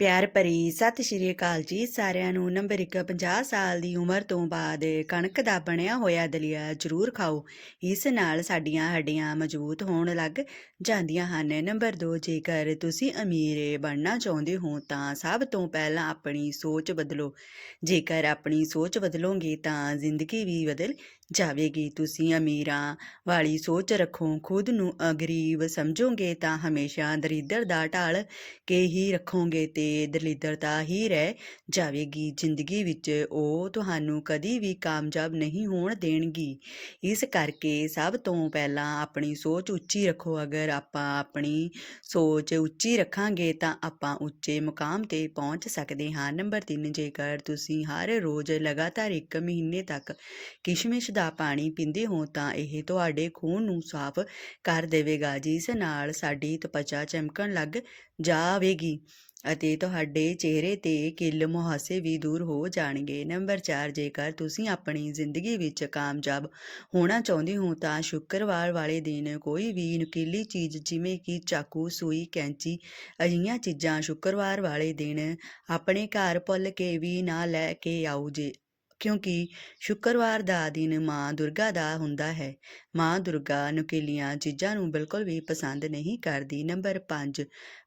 ਪਿਆਰ ਭਰੀ ਸਤਿ ਸ਼੍ਰੀ ਅਕਾਲ ਜੀ। ਸਾਰਿਆਂ ਨੂੰ ਨੰਬਰ 1 50 ਸਾਲ ਦੀ ਉਮਰ ਤੋਂ ਬਾਅਦ ਕਣਕ ਦਾ ਬਣਿਆ ਹੋਇਆ ਦਲੀਆ ਜ਼ਰੂਰ ਖਾਓ। ਇਸ ਨਾਲ ਸਾਡੀਆਂ ਹੱਡੀਆਂ ਮਜ਼ਬੂਤ ਹੋਣ ਲੱਗ ਜਾਂਦੀਆਂ ਹਨ। ਨੰਬਰ 2 ਜੇਕਰ ਤੁਸੀਂ ਅਮੀਰ ਬਣਨਾ ਚਾਹੁੰਦੇ ਹੋ ਤਾਂ ਸਭ ਤੋਂ ਪਹਿਲਾਂ ਆਪਣੀ ਸੋਚ ਬਦਲੋ। ਜੇਕਰ ਆਪਣੀ ਸੋਚ ਬਦਲੋਗੇ ਤਾਂ ਜ਼ਿੰਦਗੀ ਵੀ ਬਦਲ ਜਾਵੇਗੀ। ਤੁਸੀਂ ਅਮੀਰਾਂ ਵਾਲੀ ਸੋਚ ਰੱਖੋ। ਖੁਦ ਨੂੰ ਅ, ਗਰੀਬ ਸਮਝੋਗੇ ਤਾਂ ਹਮੇਸ਼ਾ ਦਰਿਦਰ ਦਾ ਢਾਲ ਕੇ ਹੀ ਰੱਖੋਗੇ ਤੇ ਦਲਿੱਦਰਤਾ ਹੀ ਰਹਿ ਜਾਵੇਗੀ। ਜ਼ਿੰਦਗੀ ਵਿੱਚ ਉਹ ਤੁਹਾਨੂੰ ਕਦੀ ਵੀ ਕਾਮਯਾਬ ਨਹੀਂ ਹੋਣ ਦੇਣਗੀ। ਇਸ ਕਰਕੇ ਸਭ ਤੋਂ ਪਹਿਲਾਂ ਆਪਣੀ ਸੋਚ ਉੱਚੀ ਰੱਖੋ। ਅਗਰ ਆਪਾਂ ਆਪਣੀ ਸੋਚ ਉੱਚੀ ਰੱਖਾਂਗੇ ਤਾਂ ਆਪਾਂ ਉੱਚੇ ਮੁਕਾਮ ਤੇ ਪਹੁੰਚ ਸਕਦੇ ਹਾਂ। ਨੰਬਰ 3 ਜੇਕਰ ਤੁਸੀਂ ਹਰ ਰੋਜ਼ ਲਗਾਤਾਰ ਇੱਕ ਮਹੀਨੇ ਤੱਕ ਕਿਸ਼ਮਿਸ਼ ਦਾ ਪਾਣੀ ਪੀਂਦੇ ਹੋ ਤਾਂ ਇਹ ਤੁਹਾਡੇ ਖੂਨ ਨੂੰ ਸਾਫ਼ ਕਰ ਦੇਵੇਗਾ, ਜਿਸ ਨਾਲ ਸਾਡੀ ਤਪਚਾ ਚਮਕਣ ਲੱਗ ਜਾਵੇਗੀ। ਅਤੇ ਤੁਹਾਡੇ ਚਿਹਰੇ ਤੇ ਕਿੱਲ ਮੁਹਾਸੇ ਵੀ ਦੂਰ ਹੋ ਜਾਣਗੇ। ਨੰਬਰ 4 ਜੇਕਰ ਤੁਸੀਂ ਆਪਣੀ ਜ਼ਿੰਦਗੀ ਵਿੱਚ ਕਾਮਯਾਬ ਹੋਣਾ ਚਾਹੁੰਦੇ ਹੋ, ਤਾਂ ਸ਼ੁੱਕਰਵਾਰ ਵਾਲੇ ਦਿਨ ਕੋਈ ਵੀ ਨੁਕੀਲੀ ਚੀਜ਼ ਜਿਵੇਂ ਕਿ ਚਾਕੂ, ਸੂਈ, ਕੈਂਚੀ, ਅਜਿਹੀਆਂ ਚੀਜ਼ਾਂ ਸ਼ੁੱਕਰਵਾਰ ਵਾਲੇ ਦਿਨ ਆਪਣੇ ਘਰ ਭੁੱਲ ਕੇ ਵੀ ਨਾ ਲੈ ਕੇ ਆਓ ਜੇ ਕਿਉਂਕਿ ਸ਼ੁੱਕਰਵਾਰ ਦਾ ਦਿਨ ਮਾਂ ਦੁਰਗਾ ਦਾ ਹੁੰਦਾ ਹੈ। ਮਾਂ ਦੁਰਗਾ ਨੁਕੀਲੀਆਂ ਚੀਜ਼ਾਂ ਨੂੰ ਬਿਲਕੁਲ ਵੀ ਪਸੰਦ ਨਹੀਂ ਕਰਦੀ। ਨੰਬਰ 5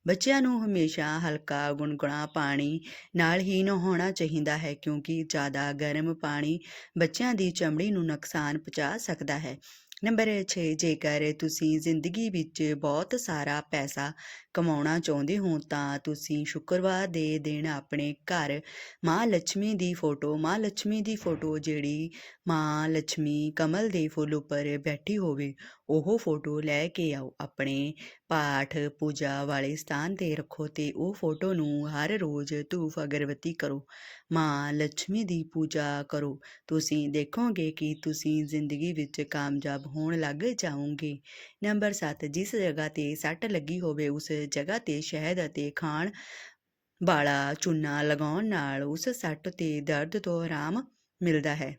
ਬੱਚਿਆਂ ਨੂੰ ਹਮੇਸ਼ਾ ਹਲਕਾ ਗੁਣਗੁਣਾ ਪਾਣੀ ਨਾਲ ਹੀ ਨਹਾਉਣਾ ਚਾਹੀਦਾ ਹੈ ਕਿਉਂਕਿ ਜ਼ਿਆਦਾ ਗਰਮ ਪਾਣੀ ਬੱਚਿਆਂ ਦੀ ਚਮੜੀ ਨੂੰ ਨੁਕਸਾਨ ਪਹੁੰਚਾ ਸਕਦਾ ਹੈ। ਨੰਬਰ 6 ਜੇਕਰ ਤੁਸੀਂ ਜ਼ਿੰਦਗੀ ਵਿੱਚ ਬਹੁਤ ਸਾਰਾ ਪੈਸਾ ਕਮਾਉਣਾ ਚਾਹੁੰਦੇ ਹੋ, ਤਾਂ ਤੁਸੀਂ ਸ਼ੁੱਕਰਵਾਰ ਦੇ ਦਿਨ ਆਪਣੇ ਘਰ ਮਾਂ ਲక్ష్ਮੀ ਦੀ ਫੋਟੋ, ਮਾਂ ਲక్ష్ਮੀ ਦੀ ਫੋਟੋ ਜਿਹੜੀ ਮਾਂ ਲక్ష్ਮੀ ਕਮਲ ਦੇ ਫੁੱਲ ਉੱਪਰ ਬੈਠੀ ਹੋਵੇ, ਉਹ ਫੋਟੋ ਲੈ ਕੇ ਆਓ। ਆਪਣੇ ਪਾਠ ਪੂਜਾ ਵਾਲੇ ਸਥਾਨ ਤੇ ਰੱਖੋ ਤੇ ਉਹ ਫੋਟੋ ਨੂੰ ਹਰ ਰੋਜ਼ ਧੂਫ ਅਗਰਬੱਤੀ ਕਰੋ। ਮਾਂ ਲక్ష్ਮੀ ਦੀ ਪੂਜਾ ਕਰੋ। ਤੁਸੀਂ ਦੇਖੋਗੇ ਕਿ ਤੁਸੀਂ ਜ਼ਿੰਦਗੀ ਵਿੱਚ ਕਾਮਯਾਬ ਹੋਣ ਲੱਗ ਜਾਓਗੇ ਨੰਬਰ 7 ਜਿਸ ਜਗ੍ਹਾ ਤੇ ਸੱਟ ਲੱਗੀ ਹੋਵੇ, ਉਸ ਜਗ੍ਹਾ ਤੇ ਸ਼ਹਿਦ ਅਤੇ ਖਾਣ ਵਾਲਾ ਚੂਨਾ ਲਗਾਉਣ ਨਾਲ ਉਸ ਸੱਟ ਤੇ ਦਰਦ ਤੋਂ ਆਰਾਮ ਮਿਲਦਾ ਹੈ।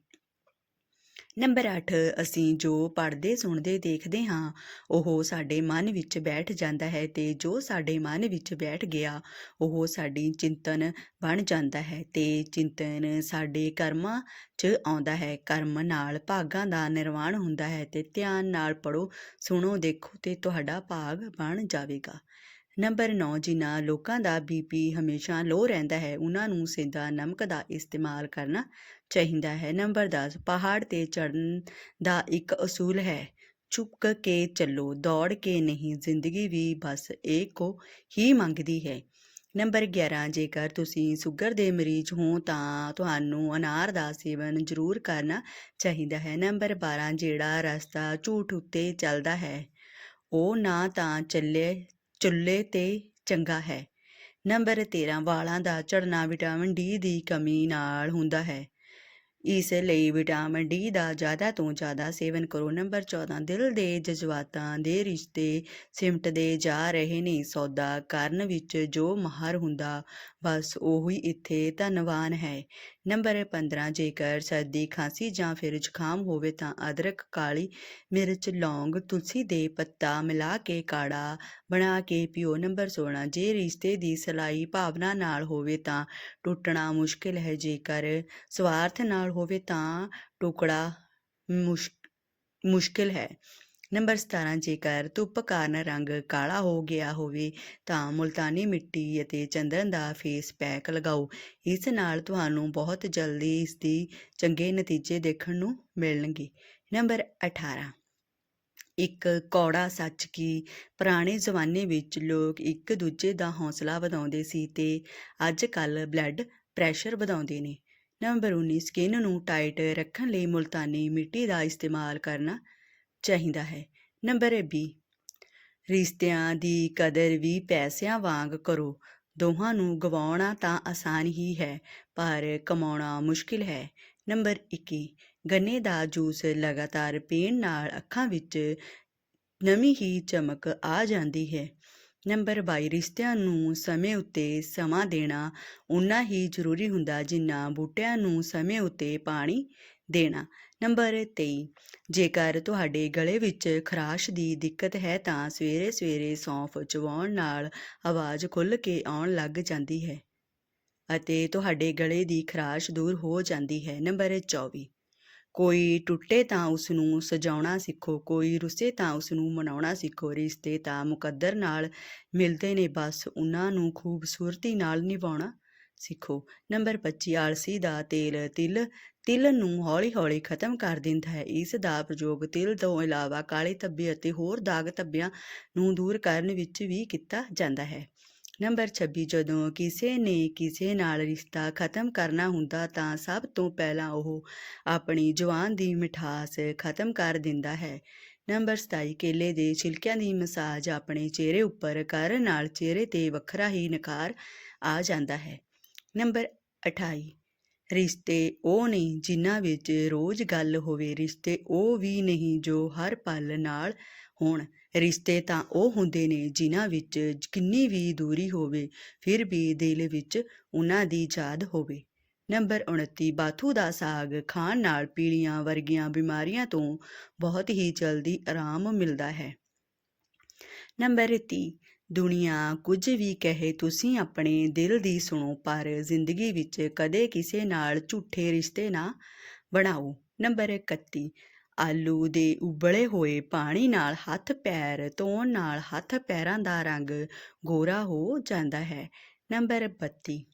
ਨੰਬਰ 8 ਅਸੀਂ ਜੋ ਪੜ੍ਹਦੇ, ਸੁਣਦੇ, ਦੇਖਦੇ ਹਾਂ, ਉਹ ਸਾਡੇ ਮਨ ਵਿੱਚ ਬੈਠ ਜਾਂਦਾ ਹੈ ਤੇ ਜੋ ਸਾਡੇ ਮਨ ਵਿੱਚ ਬੈਠ ਗਿਆ, ਉਹ ਸਾਡੀ ਚਿੰਤਨ ਬਣ ਜਾਂਦਾ ਹੈ ਤੇ ਚਿੰਤਨ ਸਾਡੇ ਕਰਮਾਂ 'ਚ ਆਉਂਦਾ ਹੈ। ਕਰਮ ਨਾਲ ਭਾਗਾਂ ਦਾ ਨਿਰਵਾਣ ਹੁੰਦਾ ਹੈ ਤੇ ਧਿਆਨ ਨਾਲ ਪੜੋ ਸੁਣੋ, ਦੇਖੋ ਤੇ ਤੁਹਾਡਾ ਭਾਗ ਬਣ ਜਾਵੇਗਾ। ਨੰਬਰ 9 ਜਿਨ੍ਹਾਂ ਲੋਕਾਂ ਦਾ ਬੀਪੀ ਹਮੇਸ਼ਾ ਲੋ ਰਹਿੰਦਾ ਹੈ, ਉਹਨਾਂ ਨੂੰ ਸੇਂਦਾ ਨਮਕ ਦਾ ਇਸਤੇਮਾਲ ਕਰਨਾ ਚਾਹੀਦਾ ਹੈ। ਨੰਬਰ 10 ਪਹਾੜ ਤੇ ਚੜ੍ਹਨ ਦਾ ਇੱਕ ਅਸੂਲ ਹੈ। ਚੁੱਕ ਕੇ ਚੱਲੋ, ਦੌੜ ਕੇ ਨਹੀਂ, ਜ਼ਿੰਦਗੀ ਵੀ ਬਸ ਇੱਕ ਕੋ ਹੀ ਮੰਗਦੀ ਹੈ। ਨੰਬਰ 11 ਜੇਕਰ ਤੁਸੀਂ ਸ਼ੂਗਰ ਦੇ ਮਰੀਜ਼ ਹੋ, ਤਾਂ ਤੁਹਾਨੂੰ ਅਨਾਰ ਦਾ ਸੇਵਨ ਜ਼ਰੂਰ ਕਰਨਾ ਚਾਹੀਦਾ ਹੈ। ਨੰਬਰ 12 ਜਿਹੜਾ ਰਸਤਾ ਝੂਠ ਉੱਤੇ ਚੱਲਦਾ ਹੈ, ਉਹ ਨਾ ਤਾਂ ਚੱਲੇ ਚੁੱਲ੍ਹੇ ਤੇ ਚੰਗਾ ਹੈ। ਨੰਬਰ 13 ਵਾਲਾਂ ਦਾ ਝੜਨਾ ਵਿਟਾਮਿਨ ਡੀ ਦੀ ਕਮੀ ਨਾਲ ਹੁੰਦਾ ਹੈ। ਇਸ ਲਈ ਵਿਟਾਮਿਨ ਡੀ ਦਾ ਜ਼ਿਆਦਾ ਤੋਂ ਜ਼ਿਆਦਾ ਸੇਵਨ ਕਰੋ। ਨੰਬਰ 14 ਦਿਲ ਦੇ ਜਜ਼ਬਾਤਾਂ ਦੇ ਰਿਸ਼ਤੇ ਸਿਮਟਦੇ ਜਾ ਰਹੇ ਨੇ। ਸੌਦਾ ਕਰਨ ਵਿੱਚ ਜੋ ਮਾਹਰ ਹੁੰਦਾ ਬਸ ਉਹੀ ਇੱਥੇ ਧਨਵਾਨ ਹੈ। ਨੰਬਰ 15 ਜੇਕਰ ਸਰਦੀ ਖਾਂਸੀ ਜਾਂ ਫਿਰ ਜ਼ੁਕਾਮ ਹੋਵੇ ਤਾਂ ਅਦਰਕ, ਕਾਲੀ ਮਿਰਚ, ਲੌਂਗ, ਤੁਲਸੀ ਦੇ ਪੱਤਾ ਮਿਲਾ ਕੇ ਕਾੜਾ ਬਣਾ ਕੇ ਪੀਓ। ਨੰਬਰ 16 ਜੇ ਰਿਸ਼ਤੇ ਦੀ ਸਲਾਈ ਭਾਵਨਾ ਨਾਲ ਹੋਵੇ ਤਾਂ ਟੁੱਟਣਾ ਮੁਸ਼ਕਿਲ ਹੈ। ਜੇਕਰ ਸਵਾਰਥ ਨਾਲ ਹੋਵੇ ਤਾਂ ਟੁਕੜਾ ਮੁਸ਼ਕ ਮੁਸ਼ਕਿਲ ਹੈ। ਨੰਬਰ 17 ਜੇਕਰ ਧੁੱਪ ਕਾਰਨ ਰੰਗ ਕਾਲਾ ਹੋ ਗਿਆ ਹੋਵੇ, ਤਾਂ ਮੁਲਤਾਨੀ ਮਿੱਟੀ ਅਤੇ ਚੰਦਨ ਦਾ ਫੇਸ ਪੈਕ ਲਗਾਓ। ਇਸ ਨਾਲ ਤੁਹਾਨੂੰ ਬਹੁਤ ਜਲਦੀ ਇਸ ਦੀ ਚੰਗੇ ਨਤੀਜੇ ਦੇਖਣ ਨੂੰ ਮਿਲਣਗੇ। ਨੰਬਰ 18 ਇੱਕ ਕੌੜਾ ਸੱਚ ਕੀ ਪੁਰਾਣੇ ਜ਼ਮਾਨੇ ਵਿੱਚ ਲੋਕ ਇੱਕ ਦੂਜੇ ਦਾ ਹੌਸਲਾ ਵਧਾਉਂਦੇ ਸੀ ਤੇ ਅੱਜ ਕੱਲ ਬਲੱਡ ਪ੍ਰੈਸ਼ਰ ਵਧਾਉਂਦੇ ਨੇ। ਨੰਬਰ 19 ਸਕਿਨ ਨੂੰ ਟਾਈਟ ਰੱਖਣ ਲਈ ਮੁਲਤਾਨੀ ਮਿੱਟੀ ਦਾ ਇਸਤੇਮਾਲ ਕਰਨਾ ਚਾਹੀਦਾ ਹੈ। ਨੰਬਰ 20 ਰਿਸ਼ਤਿਆਂ ਦੀ ਕਦਰ ਵੀ ਪੈਸਿਆਂ ਵਾਂਗ ਕਰੋ। ਦੋਹਾਂ ਨੂੰ ਗਵਾਉਣਾ ਤਾਂ ਆਸਾਨ ਹੀ ਹੈ, ਪਰ ਕਮਾਉਣਾ ਮੁਸ਼ਕਿਲ ਹੈ। ਨੰਬਰ 21 ਗੰਨੇ ਦਾ ਜੂਸ ਲਗਾਤਾਰ ਪੀਣ ਨਾਲ ਅੱਖਾਂ ਵਿੱਚ ਨਵੀਂ ਹੀ ਚਮਕ ਆ ਜਾਂਦੀ ਹੈ। ਨੰਬਰ 22 ਰਿਸ਼ਤਿਆਂ ਨੂੰ ਸਮੇਂ ਉੱਤੇ ਸਮਾਂ ਦੇਣਾ ਉਨਾ ਹੀ ਜ਼ਰੂਰੀ ਹੁੰਦਾ ਜਿੰਨਾ ਬੂਟਿਆਂ ਨੂੰ ਸਮੇਂ ਉੱਤੇ ਪਾਣੀ ਦੇਣਾ। ਨੰਬਰ 23 ਜੇਕਰ ਤੁਹਾਡੇ ਗਲੇ ਵਿੱਚ ਖਰਾਸ਼ ਦੀ ਦਿੱਕਤ ਹੈ ਤਾਂ ਸਵੇਰੇ-ਸਵੇਰੇ ਸੌਂਫ ਚਵਾਉਣ ਨਾਲ ਆਵਾਜ਼ ਖੁੱਲ੍ਹ ਕੇ ਆਉਣ ਲੱਗ ਜਾਂਦੀ ਹੈ ਅਤੇ ਤੁਹਾਡੇ ਗਲੇ ਦੀ ਖਰਾਸ਼ ਦੂਰ ਹੋ ਜਾਂਦੀ ਹੈ। ਨੰਬਰ 24 ਕੋਈ ਟੁੱਟੇ ਤਾਂ ਉਸ ਨੂੰ ਸਜਾਉਣਾ ਸਿੱਖੋ, ਕੋਈ ਰੁੱਸੇ ਤਾਂ ਉਸ ਨੂੰ ਮਨਾਉਣਾ ਸਿੱਖੋ। ਰਿਸ਼ਤੇ ਤਾਂ ਮੁਕੱਦਰ ਨਾਲ ਮਿਲਦੇ ਨੇ ਬਸ ਉਹਨਾਂ ਨੂੰ ਖੂਬਸੂਰਤੀ ਨਾਲ ਨਿਭਾਉਣਾ ਸਿੱਖੋ। ਨੰਬਰ 25 ਆਲਸੀ ਦਾ ਤੇਲ ਤਿਲ ਤਿਲ ਨੂੰ ਹੌਲੀ-ਹੌਲੀ ਖਤਮ ਕਰ ਦਿੰਦਾ ਹੈ। ਇਸ ਦਾ ਪ੍ਰਯੋਗ ਤਿਲ ਤੋਂ ਇਲਾਵਾ ਕਾਲੇ ਧੱਬੇ ਅਤੇ ਹੋਰ ਦਾਗ ਧੱਬਿਆਂ ਨੂੰ ਦੂਰ ਕਰਨ ਵਿੱਚ ਵੀ ਕੀਤਾ ਜਾਂਦਾ ਹੈ। ਨੰਬਰ 26 ਜਦੋਂ ਕਿਸੇ ਨੇ ਕਿਸੇ ਨਾਲ ਰਿਸ਼ਤਾ ਖਤਮ ਕਰਨਾ ਹੁੰਦਾ ਤਾਂ ਸਭ ਤੋਂ ਪਹਿਲਾਂ ਉਹ ਆਪਣੀ ਜਵਾਨ ਦੀ ਮਿਠਾਸ ਖਤਮ ਕਰ ਦਿੰਦਾ ਹੈ। ਨੰਬਰ 27 ਕੇਲੇ ਦੇ ਛਿਲਕਿਆਂ ਦੀ ਮਸਾਜ ਆਪਣੇ ਚਿਹਰੇ ਉੱਪਰ ਕਰਨ ਨਾਲ ਚਿਹਰੇ 'ਤੇ ਵੱਖਰਾ ਹੀ ਨਿਖਾਰ ਆ ਜਾਂਦਾ ਹੈ। ਨੰਬਰ 28 ਰਿਸ਼ਤੇ ਉਹ ਨਹੀਂ ਜਿਨ੍ਹਾਂ ਵਿੱਚ ਰੋਜ਼ ਗੱਲ ਹੋਵੇ, ਰਿਸ਼ਤੇ ਉਹ ਵੀ ਨਹੀਂ ਜੋ ਹਰ ਪਲ ਨਾਲ ਹੋਣ। ਰਿਸ਼ਤੇ ਤਾਂ ਉਹ ਹੁੰਦੇ ਨੇ ਜਿਨ੍ਹਾਂ ਵਿੱਚ ਕਿੰਨੀ ਵੀ ਦੂਰੀ ਹੋਵੇ ਫਿਰ ਵੀ ਦਿਲ ਵਿੱਚ ਉਹਨਾਂ ਦੀ ਯਾਦ ਹੋਵੇ। ਨੰਬਰ 29 ਬਾਥੂ ਦਾ ਸਾਗ ਖਾਣ ਨਾਲ ਪੀਲੀਆ ਵਰਗੀਆਂ ਬਿਮਾਰੀਆਂ ਤੋਂ ਬਹੁਤ ਹੀ ਜਲਦੀ ਆਰਾਮ ਮਿਲਦਾ ਹੈ। ਨੰਬਰ 30 ਦੁਨੀਆ, ਕੁਝ ਵੀ ਕਹੇ ਤੁਸੀਂ ਆਪਣੇ ਦਿਲ ਦੀ ਸੁਣੋ, ਪਰ ਜ਼ਿੰਦਗੀ ਵਿੱਚ ਕਦੇ ਕਿਸੇ ਨਾਲ ਝੂਠੇ ਰਿਸ਼ਤੇ ਨਾ ਬਣਾਓ। ਨੰਬਰ 31 ਆਲੂ ਦੇ ਉਬਲੇ ਹੋਏ ਪਾਣੀ ਨਾਲ ਹੱਥ ਪੈਰ, ਧੋਣ ਨਾਲ ਹੱਥ ਪੈਰਾਂ ਦਾ ਰੰਗ ਗੋਰਾ ਹੋ ਜਾਂਦਾ ਹੈ। ਨੰਬਰ 32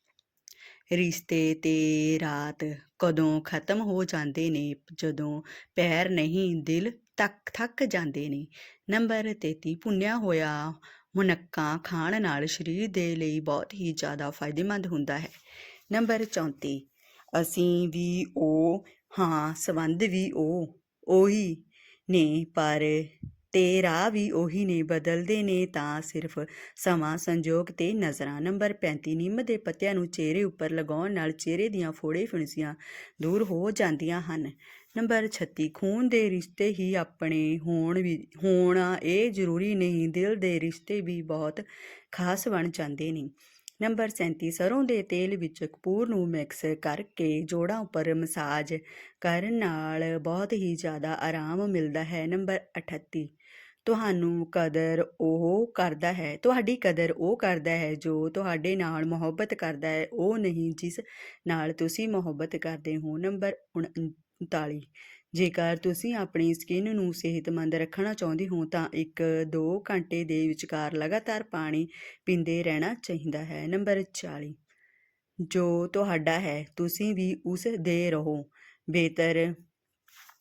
ਰਿਸ਼ਤੇ ਤੇ ਰਾਤ ਕਦੋਂ ਖਤਮ ਹੋ ਜਾਂਦੇ ਨੇ, ਜਦੋਂ ਪੈਰ ਨਹੀਂ, ਦਿਲ ਤੱਕ ਥੱਕ ਜਾਂਦੇ ਨੇ। ਨੰਬਰ 33 ਭੁੰਨਿਆ ਹੋਇਆ ਮੁਨੱਕਾ ਖਾਣ ਨਾਲ ਸਰੀਰ ਦੇ ਲਈ ਬਹੁਤ ਹੀ ਜ਼ਿਆਦਾ ਫਾਇਦੇਮੰਦ ਹੁੰਦਾ ਹੈ। ਨੰਬਰ 34 ਅਸੀਂ ਵੀ ਉਹ, ਹਾਂ, ਸੰਬੰਧ ਵੀ ਉਹ, ਉਹੀ ਨੇ, ਪਰ ਤੇ ਰਾਹ ਵੀ ਉਹੀ ਨੇ, ਬਦਲਦੇ ਨੇ ਤਾਂ ਸਿਰਫ ਸਮਾਂ, ਸੰਜੋਗ ਤੇ ਨਜ਼ਰਾਂ। ਨੰਬਰ 35 ਨਿੰਮ ਦੇ ਪੱਤਿਆਂ ਨੂੰ ਚਿਹਰੇ ਉੱਪਰ ਲਗਾਉਣ ਨਾਲ ਚਿਹਰੇ ਦੀਆਂ ਫੋੜੇ ਫਿਣਸੀਆਂ ਦੂਰ ਹੋ ਜਾਂਦੀਆਂ ਹਨ। ਨੰਬਰ 36 ਖੂਨ ਦੇ ਰਿਸ਼ਤੇ ਹੀ ਆਪਣੇ ਹੋਣ ਵੀ, ਹੋਣਾ ਇਹ ਜ਼ਰੂਰੀ ਨਹੀਂ, ਦਿਲ ਦੇ ਰਿਸ਼ਤੇ ਵੀ ਬਹੁਤ ਖਾਸ ਬਣ ਜਾਂਦੇ ਨੇ। ਨੰਬਰ 37 ਸਰ੍ਹੋਂ ਦੇ ਤੇਲ ਵਿੱਚ ਕਪੂਰ ਨੂੰ ਮਿਕਸ ਕਰਕੇ ਜੋੜਾਂ ਉੱਪਰ ਮਸਾਜ ਕਰਨ ਨਾਲ ਬਹੁਤ ਹੀ ਜ਼ਿਆਦਾ ਆਰਾਮ ਮਿਲਦਾ ਹੈ। ਨੰਬਰ 38 ਤੁਹਾਨੂੰ ਕਦਰ ਉਹ ਕਰਦਾ ਹੈ, ਤੁਹਾਡੀ ਕਦਰ ਉਹ ਕਰਦਾ ਹੈ ਜੋ ਤੁਹਾਡੇ ਨਾਲ ਮੁਹੱਬਤ ਕਰਦਾ ਹੈ, ਉਹ ਨਹੀਂ ਜਿਸ ਨਾਲ ਤੁਸੀਂ ਮੁਹੱਬਤ ਕਰਦੇ ਹੋ। ਨੰਬਰ 39 ਜੇਕਰ ਤੁਸੀਂ ਆਪਣੀ ਸਕਿਨ ਨੂੰ ਸਿਹਤਮੰਦ ਰੱਖਣਾ ਚਾਹੁੰਦੇ ਹੋ, ਤਾਂ ਇੱਕ-ਦੋ ਘੰਟੇ ਦੇ ਵਿਚਕਾਰ ਲਗਾਤਾਰ ਪਾਣੀ ਪੀਂਦੇ ਰਹਿਣਾ ਚਾਹੀਦਾ ਹੈ। ਨੰਬਰ 40 ਜੋ ਤੁਹਾਡਾ ਹੈ, ਤੁਸੀਂ ਵੀ ਉਸ ਦੇ ਰਹੋ। ਬਿਹਤਰ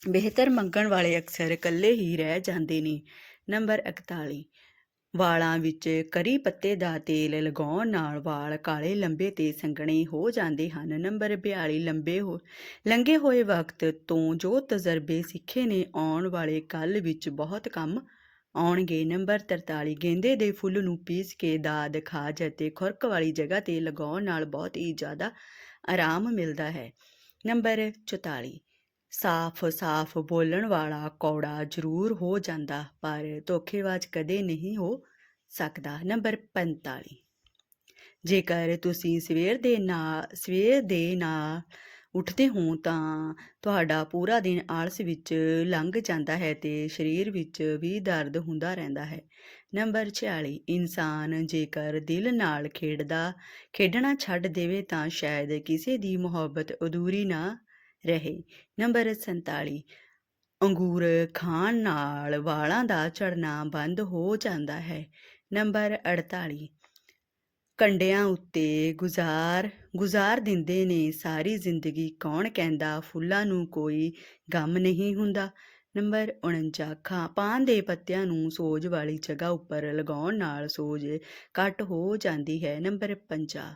ਬਿਹਤਰ ਮੰਗਣ ਵਾਲੇ ਅਕਸਰ ਇਕੱਲੇ ਹੀ ਰਹਿ ਜਾਂਦੇ ਨੇ। ਨੰਬਰ 41 ਵਾਲਾਂ ਵਿੱਚ ਕਰੀ ਪੱਤੇ ਦਾ ਤੇਲ ਲਗਾਉਣ ਨਾਲ ਵਾਲ ਕਾਲੇ ਲੰਬੇ ਤੇ ਸੰਘਣੇ ਹੋ ਜਾਂਦੇ ਹਨ। ਨੰਬਰ 42 ਲੰਬੇ ਹੋ, ਲੰਘੇ ਹੋਏ ਵਕਤ ਤੋਂ ਜੋ ਤਜਰਬੇ ਸਿੱਖੇ ਨੇ, ਆਉਣ ਵਾਲੇ ਕੱਲ੍ਹ ਵਿੱਚ ਬਹੁਤ ਕੰਮ ਆਉਣਗੇ। ਨੰਬਰ 43 ਗੇਂਦੇ ਦੇ ਫੁੱਲ ਨੂੰ ਪੀਸ ਕੇ ਦਾਦ, ਖਾਜ ਅਤੇ ਖੁਰਕ ਵਾਲੀ ਜਗ੍ਹਾ 'ਤੇ ਲਗਾਉਣ ਨਾਲ ਬਹੁਤ ਹੀ ਜ਼ਿਆਦਾ ਆਰਾਮ ਮਿਲਦਾ ਹੈ। ਨੰਬਰ 44 ਸਾਫ਼-ਸਾਫ਼ ਬੋਲਣ ਵਾਲਾ ਕੌੜਾ ਜ਼ਰੂਰ ਹੋ ਜਾਂਦਾ, ਪਰ ਧੋਖੇਬਾਜ਼ ਕਦੇ ਨਹੀਂ ਹੋ ਸਕਦਾ। ਨੰਬਰ 45 ਜੇਕਰ ਤੁਸੀਂ ਸਵੇਰ ਦੇ ਨਾਲ ਸਵੇਰ ਦੇ ਨਾਲ ਉੱਠਦੇ ਹੋ, ਤਾਂ ਤੁਹਾਡਾ ਪੂਰਾ ਦਿਨ ਆਲਸ ਵਿੱਚ ਲੰਘ ਜਾਂਦਾ ਹੈ ਤੇ ਸਰੀਰ ਵਿੱਚ ਵੀ ਦਰਦ ਹੁੰਦਾ ਰਹਿੰਦਾ ਹੈ। ਨੰਬਰ 46 ਇਨਸਾਨ ਜੇਕਰ ਦਿਲ ਨਾਲ ਖੇਡਦਾ, ਖੇਡਣਾ ਛੱਡ ਦੇਵੇ, ਤਾਂ ਸ਼ਾਇਦ ਕਿਸੇ ਦੀ ਮੁਹੱਬਤ ਅਧੂਰੀ ਨਾ ਰਹੇ। ਨੰਬਰ 47 ਅੰਗੂਰ ਖਾਣ ਨਾਲ ਵਾਲਾਂ ਦਾ ਝੜਨਾ ਬੰਦ ਹੋ ਜਾਂਦਾ ਹੈ। ਨੰਬਰ 48 ਕੰਢਿਆਂ ਉੱਤੇ ਗੁਜ਼ਾਰ ਗੁਜ਼ਾਰ ਦਿੰਦੇ ਨੇ ਸਾਰੀ ਜ਼ਿੰਦਗੀ ਕੌਣ ਕਹਿੰਦਾ ਫੁੱਲਾਂ ਨੂੰ ਕੋਈ ਗਮ ਨਹੀਂ ਹੁੰਦਾ। ਨੰਬਰ 49 ਖਾ, ਪਾਨ ਦੇ ਪੱਤਿਆਂ ਨੂੰ ਸੋਜ ਵਾਲੀ ਜਗ੍ਹਾ ਉੱਪਰ ਲਗਾਉਣ ਨਾਲ ਸੋਜ ਘੱਟ ਹੋ ਜਾਂਦੀ ਹੈ। ਨੰਬਰ 50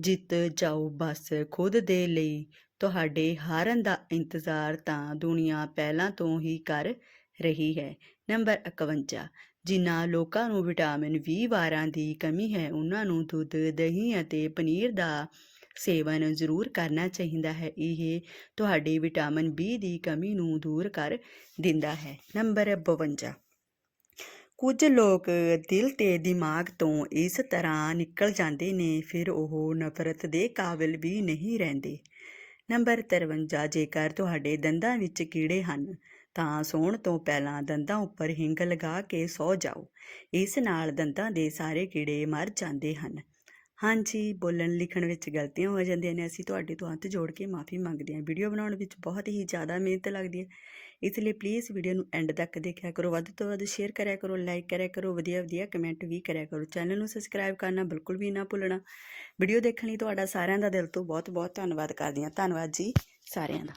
ਜਿੱਤ ਜਾਓ ਬਸ ਖੁਦ ਦੇ ਲਈ ਤੁਹਾਡੇ ਹਾਰਨ ਦਾ ਇੰਤਜ਼ਾਰ ਤਾਂ ਦੁਨੀਆ ਪਹਿਲਾਂ ਤੋਂ ਹੀ ਕਰ ਰਹੀ ਹੈ। ਨੰਬਰ 51 ਜਿਨ੍ਹਾਂ ਲੋਕਾਂ ਨੂੰ ਵਿਟਾਮਿਨ ਬੀ ਵਾਰਾਂ ਦੀ ਕਮੀ ਹੈ ਉਹਨਾਂ ਨੂੰ ਦੁੱਧ, ਦਹੀਂ ਅਤੇ ਪਨੀਰ ਦਾ ਸੇਵਨ ਜ਼ਰੂਰ ਕਰਨਾ ਚਾਹੀਦਾ ਹੈ। ਇਹ ਤੁਹਾਡੀ ਵਿਟਾਮਿਨ ਬੀ ਦੀ ਕਮੀ ਨੂੰ ਦੂਰ ਕਰ ਦਿੰਦਾ ਹੈ। ਨੰਬਰ 52 ਕੁਝ ਲੋਕ ਦਿਲ ਤੇ ਦਿਮਾਗ ਤੋਂ ਇਸ ਤਰ੍ਹਾਂ ਨਿਕਲ ਜਾਂਦੇ ਨੇ ਫਿਰ ਉਹ ਨਫ਼ਰਤ ਦੇ ਕਾਬਿਲ ਵੀ ਨਹੀਂ ਰਹਿੰਦੇ। ਨੰਬਰ 53 ਜੇਕਰ ਤੁਹਾਡੇ ਦੰਦਾਂ ਵਿੱਚ ਕੀੜੇ ਹਨ, ਤਾਂ ਸੌਣ ਤੋਂ ਪਹਿਲਾਂ ਦੰਦਾਂ ਉੱਪਰ ਹਿੰਗ ਲਗਾ ਕੇ ਸੌ ਜਾਓ। ਇਸ ਨਾਲ ਦੰਦਾਂ ਦੇ ਸਾਰੇ ਕੀੜੇ ਮਰ ਜਾਂਦੇ ਹਨ। ਹਾਂਜੀ, ਬੋਲਣ ਲਿਖਣ ਵਿੱਚ ਗਲਤੀਆਂ ਹੋ ਜਾਂਦੀਆਂ ਨੇ, ਅਸੀਂ ਤੁਹਾਡੇ ਤੋਂ ਹੱਥ ਜੋੜ ਕੇ ਮਾਫੀ ਮੰਗਦੇ ਹਾਂ। ਵੀਡੀਓ ਬਣਾਉਣ ਵਿੱਚ ਬਹੁਤ ਹੀ ਜ਼ਿਆਦਾ ਮਿਹਨਤ ਲੱਗਦੀ ਹੈ। ਇਸ ਲਈ ਪਲੀਜ਼ ਵੀਡੀਓ ਨੂੰ ਐਂਡ ਤੱਕ ਦੇਖਿਆ ਕਰੋ, ਵੱਧ ਤੋਂ ਵੱਧ ਸ਼ੇਅਰ ਕਰਿਆ ਕਰੋ ਲਾਈਕ ਕਰਿਆ ਕਰੋ, ਵਧੀਆ ਵਧੀਆ ਕਮੈਂਟ ਵੀ ਕਰਿਆ ਕਰੋ। ਚੈਨਲ ਨੂੰ ਸਬਸਕ੍ਰਾਈਬ ਕਰਨਾ ਬਿਲਕੁਲ ਵੀ ਨਾ ਭੁੱਲਣਾ। ਵੀਡੀਓ ਦੇਖਣ ਲਈ ਤੁਹਾਡਾ ਸਾਰਿਆਂ ਦਾ ਦਿਲ ਤੋਂ ਬਹੁਤ ਬਹੁਤ ਧੰਨਵਾਦ ਕਰਦੀ ਹਾਂ। ਧੰਨਵਾਦ ਜੀ ਸਾਰਿਆਂ ਦਾ।